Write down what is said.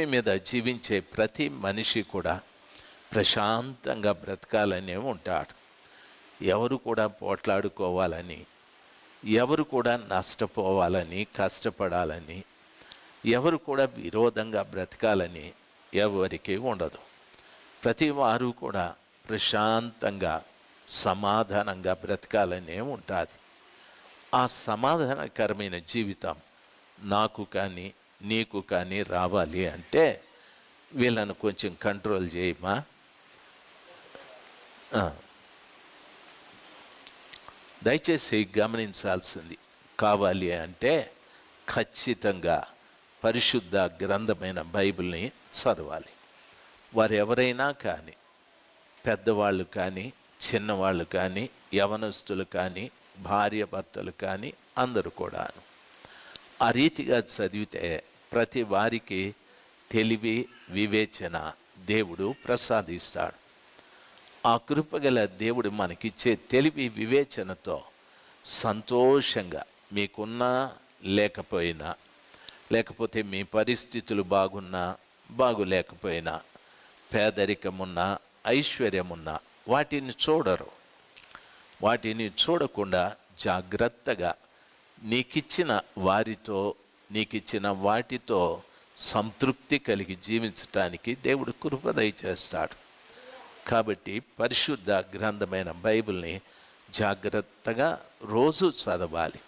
భూమి మీద జీవించే ప్రతి మనిషి కూడా ప్రశాంతంగా బ్రతకాలనే ఉంటాడు. ఎవరు కూడా పోట్లాడుకోవాలని ఎవరు కూడా నష్టపోవాలని కష్టపడాలని ఎవరు కూడా విరోధంగా బ్రతకాలని ఎవరికి ఉండదు. ప్రతి వారు కూడా ప్రశాంతంగా సమాధానంగా బ్రతకాలనే ఉంటుంది. ఆ సమాధానకరమైన జీవితం నాకు కానీ నీకు కానీ రావాలి అంటే వీళ్ళను కొంచెం కంట్రోల్ చేయమా? దయచేసి గమనించాల్సింది. కావాలి అంటే ఖచ్చితంగా పరిశుద్ధ గ్రంథమైన బైబిల్ని చదవాలి. వారు ఎవరైనా కానీ పెద్దవాళ్ళు కానీ చిన్నవాళ్ళు కానీ యవనస్తులు కానీ భార్య భర్తలు కానీ అందరూ కూడాను. ఆ రీతిగా చదివితే ప్రతి వారికి తెలివి వివేచన దేవుడు ప్రసాదిస్తాడు. ఆ కృపగల దేవుడు మనకిచ్చే తెలివి వివేచనతో సంతోషంగా మీకున్నా లేకపోయినా లేకపోతే మీ పరిస్థితులు బాగున్నా బాగులేకపోయినా పేదరికమున్నా ఐశ్వర్యమున్నా వాటిని చూడరు. వాటిని చూడకుండా జాగ్రత్తగా నీకిచ్చిన వారితో నీకు ఇచ్చిన వాటితో సంతృప్తి కలిగి జీవించటానికి దేవుడు కృపదయ చేస్తాడు. కాబట్టి పరిశుద్ధ గ్రంథమైన బైబిల్ని జాగ్రత్తగా రోజు చదవాలి.